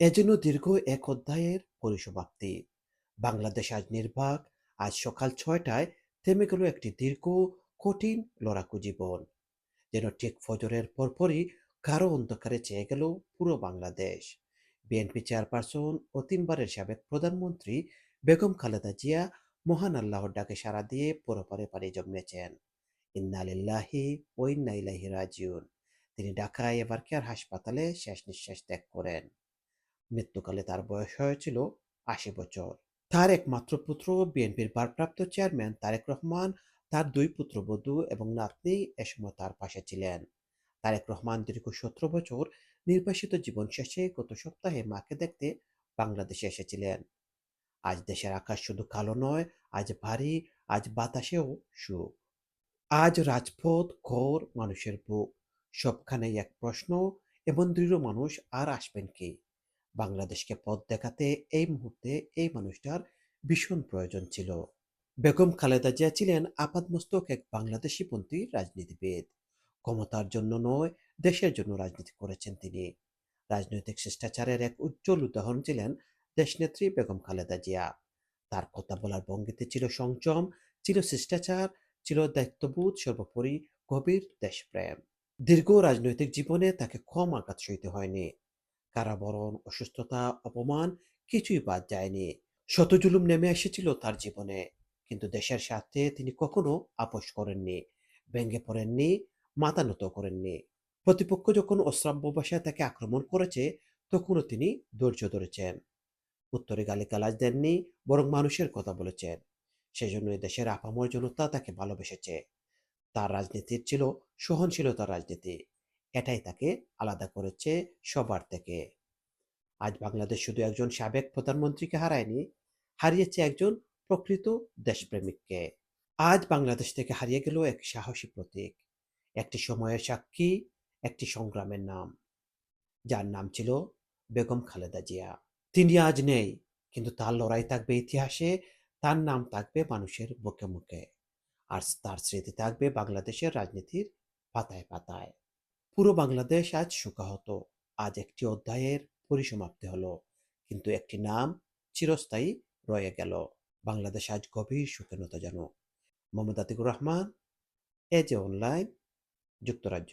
এজন্য দীর্ঘ এক অধ্যায়ের পরিসমাপ্তি। বাংলাদেশ আজ নির্বাক, আজ সকাল ছয়টায় থেমে গেল একটি দীর্ঘ, কঠিন লড়াকু জীবন। যেন ঠিক ফজরের পরপরই গাঢ় অন্ধকারে চেয়ে গেল পুরো বাংলাদেশ। বিএনপি চেয়ারপারসন ও তিনবারের সাবেক প্রধানমন্ত্রী বেগম খালেদা জিয়া মহান আল্লাহর ডাকে সাড়া দিয়ে পরপারে পাড়ি জমিয়েছেন। ইন্নালিল্লাহি ও ইন্না ইলাইহি রাজিউন। তিনি ঢাকায় এবার কেয়ার হাসপাতালে শেষ নিঃশ্বাস ত্যাগ করেন। মৃত্যুকালে তার বয়স হয়েছিল আশি বছর। তার একমাত্র পুত্র বিএনপির ভারপ্রাপ্ত চেয়ারম্যান তারেক রহমান, তার দুই পুত্রবধূ এবং নাতনি এ সময় তার পাশে ছিলেন। তারেক রহমান দীর্ঘ সতেরো বছর নির্বাসিত জীবন শেষে গত সপ্তাহে মাকে দেখতে বাংলাদেশে এসেছিলেন। আজ দেশের আকাশ শুধু কালো নয়, আজ ভারী, আজ বাতাসেও সুখ। আজ রাজপথ, ঘর মানুষের বুক। সবখানেই এক প্রশ্ন, এমন দৃঢ় মানুষ আর আসবেন কি? বাংলাদেশকে পথ দেখাতে এই মুহূর্তে এই মানুষটার ভীষণ প্রয়োজন ছিল। বেগম খালেদা জিয়া ছিলেন আপাদমস্তক এক বাংলাদেশিপন্থী রাজনীতিবিদ। ক্ষমতার জন্য নয়, দেশের জন্য রাজনীতি করেছেন তিনি। রাজনৈতিক শিষ্টাচারের এক উজ্জ্বল উদাহরণ ছিলেন দেশনেত্রী বেগম খালেদা জিয়া। তার কথা বলার ভঙ্গিতে ছিল সংযম, ছিল শিষ্টাচার, ছিল দায়িত্ববোধ, সর্বোপরি গভীর দেশপ্রেম। দীর্ঘ রাজনৈতিক জীবনে তাকে কম আঘাত সইতে হয়নি। কারাবরণ, অসুস্থতা, অপমান কিছুই বাদ যায়নি। শত জুলুম নেমে এসেছিল তার জীবনে, কিন্তু দেশের স্বার্থে তিনি কখনো আপোষ করেননি, ভেঙে পড়েননি, মাথা নত করেননি। প্রতিপক্ষ যখন অশ্রাব্য ভাষায় তাকে আক্রমণ করেছে, তখনও তিনি ধৈর্য ধরেছেন। উত্তরে গালিগালাজ দেননি, বরং মানুষের কথা বলেছেন। সেজন্য দেশের আপামর জনতা তাকে ভালোবেসেছে। তার রাজনীতির ছিল সহনশীলতার রাজনীতি। এটাই তাকে আলাদা করেছে সবার থেকে। আজ বাংলাদেশ শুধু একজন সাবেক প্রধানমন্ত্রীকে হারায়নি, হারিয়েছে একজন প্রকৃত দেশপ্রেমিককে। আজ বাংলাদেশ থেকে হারিয়ে গেল এক সাহসী প্রতীক, একটি সময়ের সাক্ষী, একটি সংগ্রামের নাম। যার নাম ছিল বেগম খালেদা জিয়া। তিনি আজ নেই, কিন্তু তার লড়াই থাকবে ইতিহাসে, তার নাম থাকবে মানুষের মুখে মুখে। আর তার স্মৃতি থাকবে বাংলাদেশের রাজনীতির পাতায় পাতায়। পুরো বাংলাদেশ আজ শোকাহত। আজ একটি অধ্যায়ের পরিসমাপ্তি হলো, কিন্তু একটি নাম চিরস্থায়ী রয়ে গেল। বাংলাদেশ আজ গভীর শোকেনতা জানো মোহাম্মদ আতিকুর রহমান, এ অনলাইন, যুক্তরাজ্য।